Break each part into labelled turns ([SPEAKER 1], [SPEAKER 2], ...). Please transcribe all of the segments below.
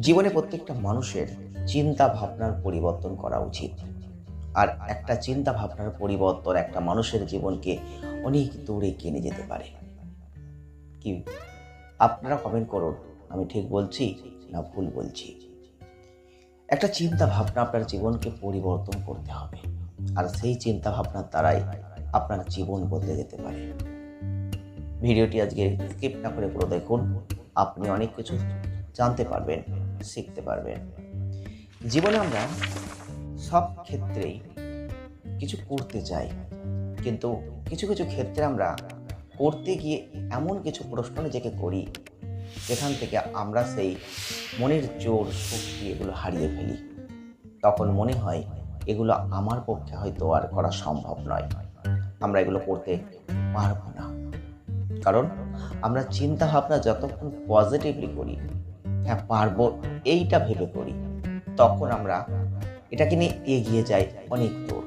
[SPEAKER 1] জীবনে প্রত্যেকটা মানুষের চিন্তা ভাবনার পরিবর্তন করা উচিত। আর একটা চিন্তা ভাবনার পরিবর্তন একটা মানুষের জীবনকে অনেক দূরে কিনে যেতে পারে। কি? আপনারা কমেন্ট করুন, আমি ঠিক বলছি না ভুল বলছি? একটা চিন্তা ভাবনা আপনার জীবনকে পরিবর্তন করতে হবে। আর সেই চিন্তা ভাবনার দ্বারাই আপনার জীবন বদলে যেতে পারে। ভিডিওটি আজকে স্কিপ না করে পুরো দেখুন। আপনি অনেক কিছু জানতে পারবেন। শিখতে পারবেন। জীবনে আমরা সব ক্ষেত্রেই কিছু করতে চাই, কিন্তু কিছু কিছু ক্ষেত্রে আমরা করতে গিয়ে এমন কিছু প্রশ্ন নিজেকে করি, যেখান থেকে আমরা সেই মনের জোর শক্তি এগুলো হারিয়ে ফেলি। তখন মনে হয় এগুলো আমার পক্ষে হয়তো আর করা সম্ভব নয়। আমরা এগুলো করতে পারব না। কারণ আমরা চিন্তা ভাবনা যতক্ষণ পজিটিভলি করি হ্যাঁ পারব। এইটা ভেবে করি। তখন আমরা এটাকে নিয়ে এগিয়ে যাই অনেক দূর।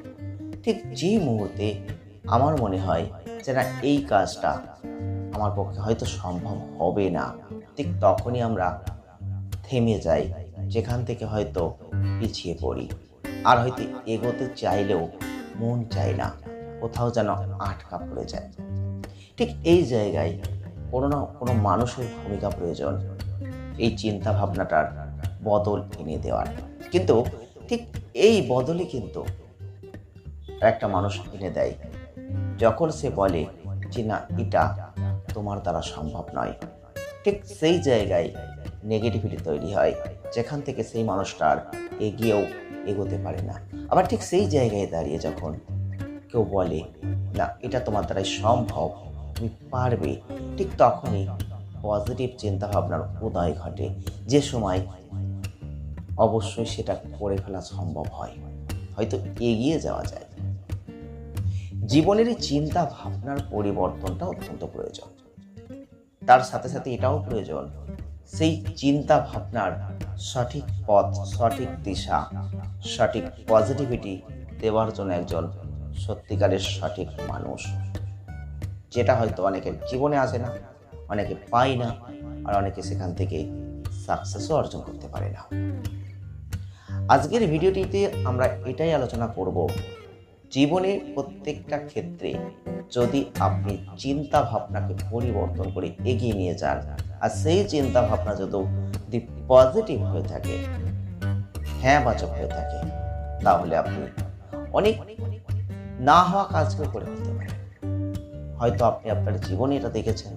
[SPEAKER 1] ঠিক যে মুহূর্তে আমার মনে হয় যে না, এই কাজটা আমার পক্ষে হয়তো সম্ভব হবে না। ঠিক তখনই আমরা থেমে যাই, যেখান থেকে হয়তো পিছিয়ে পড়ি। আর হয়তো এগোতে চাইলেও মন চায় না, কোথাও যেন আটকা পড়ে যায়। ঠিক এই জায়গায় কোনো না কোনো মানুষের ভূমিকা প্রয়োজন। এই চিন্তা ভাবনাটার বদল এনে দেওয়ার। কিন্তু ঠিক এই বদলে কিন্তু একটা মানুষ এনে দেয়, যখন সে বলে যে, না, এটা তোমার দ্বারা সম্ভব নয়। ঠিক সেই জায়গায় নেগেটিভিটি তৈরি হয়, যেখান থেকে সেই মানুষটার এগিয়েও এগোতে পারে না। আবার ঠিক সেই জায়গায় দাঁড়িয়ে যখন কেউ বলে, না, এটা তোমার দ্বারাই সম্ভব, তুমি পারবে, ঠিক তখনই পজিটিভ চিন্তাভাবনার উদয় ঘটে। যে সময় অবশ্যই সেটা করে ফেলা সম্ভব হয়। হয়তো এগিয়ে যাওয়া যায়। জীবনের এই চিন্তা ভাবনার পরিবর্তনটা অত্যন্ত প্রয়োজন। তার সাথে সাথে এটাও প্রয়োজন, সেই চিন্তা ভাবনার সঠিক পথ, সঠিক দিশা, সঠিক পজিটিভিটি দেওয়ার জন্য একজন সত্যিকারের সঠিক মানুষ। যেটা হয়তো অনেকের জীবনে আসে না। অনেকে পায় না আর অনেকে সেখান থেকে সাকসেসও অর্জন করতে পারে না। আজকের ভিডিওটিতে আমরা এটাই আলোচনা করব জীবনে প্রত্যেকটা ক্ষেত্রে যদি আপনি চিন্তা ভাবনাকে পরিবর্তন করে এগিয়ে নিয়ে যান, আর সেই চিন্তা ভাবনা যদি পজিটিভ হয়ে থাকে হ্যাঁ বাচক হয়ে থাকে, তাহলে আপনি অনেক না হওয়া কাজকেও করে ফেলতে পারেন। হয়তো আপনি আপনার জীবনে এটা দেখেছেন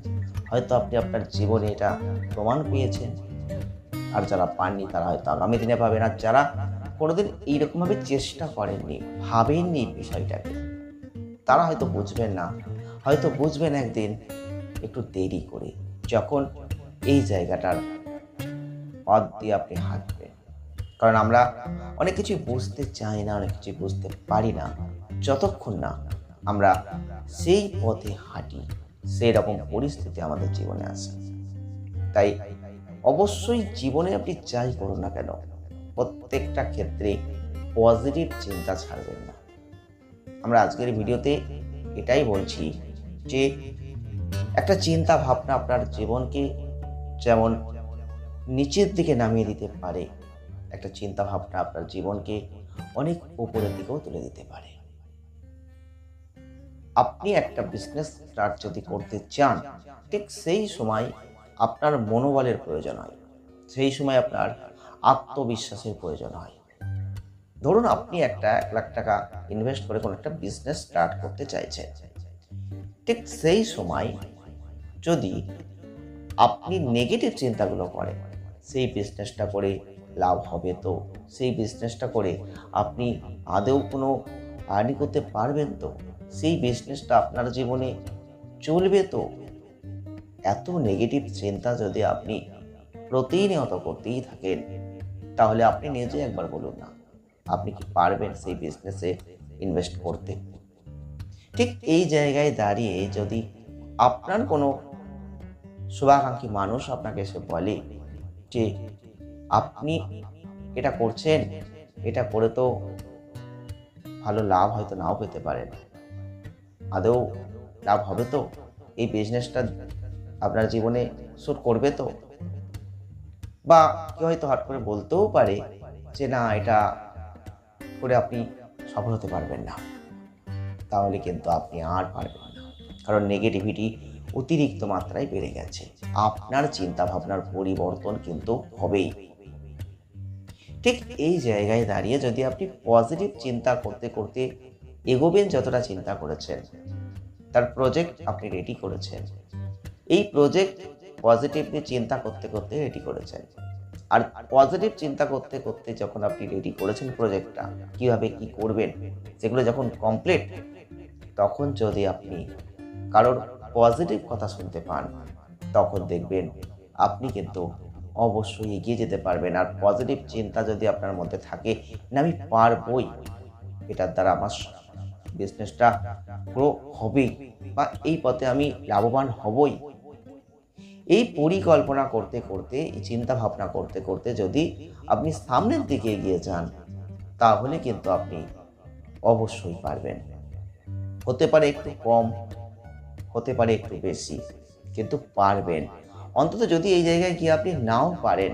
[SPEAKER 1] হয়তো আপনি আপনার জীবনে এটা প্রমাণ পেয়েছেন। আর যারা পাননি, তারা হয়তো আগামী দিনে পাবেন আর যারা কোনোদিন এইরকমভাবে চেষ্টা করেননি, ভাবেননি বিষয়টাকে, তারা হয়তো বুঝবেন না। হয়তো বুঝবেন একদিন একটু দেরি করে, যখন এই জায়গাটার পথ দিয়ে আপনি হাঁটবেন। কারণ আমরা অনেক কিছু বুঝতে চাই না, অনেক কিছু বুঝতে পারি না। যতক্ষণ না আমরা সেই পথে হাঁটি সেই রকম পরিস্থিতি আমাদের জীবনে আসে তাই অবশ্যই জীবনে আপনি যাই করুন না কেন, প্রত্যেকটা ক্ষেত্রে পজিটিভ চিন্তা ছাড়বেন না। আমরা আজকের ভিডিওতে এটাই বলছি যে, একটা চিন্তা ভাবনা আপনার জীবনকে যেমন নিচের দিকে নামিয়ে দিতে পারে, একটা চিন্তা ভাবনা আপনার জীবনকে অনেক উপরের দিকেও তুলে দিতে পারে। আপনি একটা বিজনেস স্টার্ট যদি করতে চান, ঠিক সেই সময় আপনার মনোবলের প্রয়োজন হয়। সেই সময় আপনার আত্মবিশ্বাসের প্রয়োজন হয়। ধরুন আপনি একটা এক লাখ টাকা ইনভেস্ট করে কোনো একটা বিজনেস স্টার্ট করতে চাইছেন। ঠিক সেই সময় যদি আপনি নেগেটিভ চিন্তাগুলো করেন, সেই বিজনেসটা করে লাভ হবে তো? সেই বিজনেসটা করে আপনি আদেও কোনো আর্নি করতে পারবেন তো? সেই বিজনেসটা আপনার জীবনে চলবে তো? এত নেগেটিভ চিন্তা যদি আপনি প্রতিনিয়ত করতেই থাকেন, তাহলে আপনি নিজে একবার বলুন না, আপনি কি পারবেন সেই বিজনেসে ইনভেস্ট করতে? ঠিক এই জায়গায় দাঁড়িয়ে যদি আপনার কোনো শুভাকাঙ্ক্ষী মানুষ আপনাকে এসে বলে যে, আপনি এটা করছেন, এটা করে তো ভালো লাভ হয়তো নাও পেতে পারেন। আদৌ লাভ হবে তো? এই বিজনেসটা আপনার জীবনে শ্যুট করবে তো? বা কেউ হয়তো হট করে বলতেও পারে যে, না, এটা করে আপনি সফল হতে পারবেন না। তাহলে কিন্তু আপনি আর পারবেন না। কারণ নেগেটিভিটি অতিরিক্ত মাত্রায় বেড়ে গেছে। আপনার চিন্তা ভাবনার পরিবর্তন কিন্তু হবেই। ঠিক এই জায়গায় দাঁড়িয়ে যদি আপনি পজিটিভ চিন্তা করতে করতে এগোবেন যতটা চিন্তা করেছেন। তার প্রজেক্ট আপনি রেডি করেছেন। এই প্রজেক্ট পজিটিভলি চিন্তা করতে করতে রেডি করেছেন। আর পজিটিভ চিন্তা করতে করতে যখন আপনি রেডি করেছেন প্রজেক্টটা কীভাবে কি করবেন, সেগুলো যখন কমপ্লিট তখন যদি আপনি কারোর পজিটিভ কথা শুনতে পান, তখন দেখবেন আপনি কিন্তু অবশ্যই এগিয়ে যেতে পারবেন। আর পজিটিভ চিন্তা যদি আপনার মধ্যে থাকে, না, আমি পারবই। এটার দ্বারা আমার বিজনেসটা গ্রো হবেই বা এই পথে আমি লাভবান হবই। এই পরিকল্পনা করতে করতে, এই চিন্তা ভাবনা করতে করতে যদি আপনি সামনের দিকে এগিয়ে যান, তাহলে কিন্তু আপনি অবশ্যই পারবেন। হতে পারে একটু কম, হতে পারে একটু বেশি, কিন্তু পারবেন। অন্তত যদি এই জায়গায় গিয়ে আপনি নাও পারেন,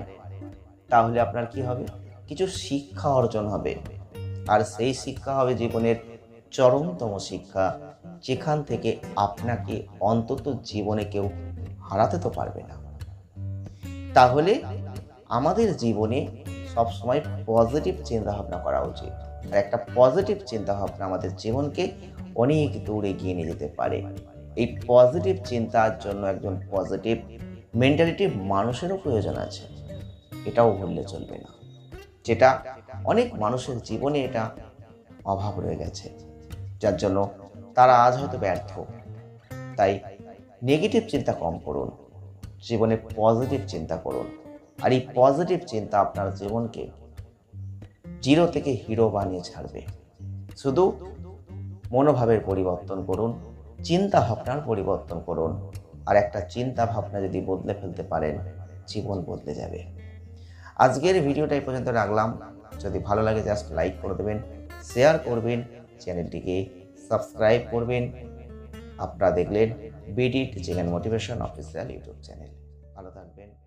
[SPEAKER 1] তাহলে আপনার কি হবে? কিছু শিক্ষা অর্জন হবে। আর সেই শিক্ষা হবে জীবনের চরমতম শিক্ষা, যেখান থেকে আপনাকে অন্তত জীবনে কেউ হারাতে তো পারবে না। তাহলে আমাদের জীবনে সবসময় পজিটিভ চিন্তাভাবনা করা উচিত। আর একটা পজিটিভ চিন্তাভাবনা আমাদের জীবনকে অনেক দূর এগিয়ে নিয়ে যেতে পারে। এই পজিটিভ চিন্তার জন্য একজন পজিটিভ মেন্টালিটি মানুষেরও প্রয়োজন আছে। এটাও ভুললে চলবে না। যেটা অনেক মানুষের জীবনে এটা অভাব রয়ে গেছে। যার জন্য তারা আজ হয়তো ব্যর্থ। তাই নেগেটিভ চিন্তা কম করুন, জীবনে পজিটিভ চিন্তা করুন। আর এই পজিটিভ চিন্তা আপনার জীবনকে জিরো থেকে হিরো বানিয়ে ছাড়বে। শুধু মনোভাবের পরিবর্তন করুন, চিন্তা ভাবনার পরিবর্তন করুন। আর একটা চিন্তা ভাবনা যদি বদলে ফেলতে পারেন, জীবন বদলে যাবে। আজকের ভিডিওটা এই পর্যন্ত রাখলাম। যদি ভালো লাগে জাস্ট লাইক করে দেবেন শেয়ার করবেন। চ্যানেলটিকে সাবস্ক্রাইব করবেন। আপনারা দেখলেন বিডিট and motivation official YouTube channel ভালো থাকবেন।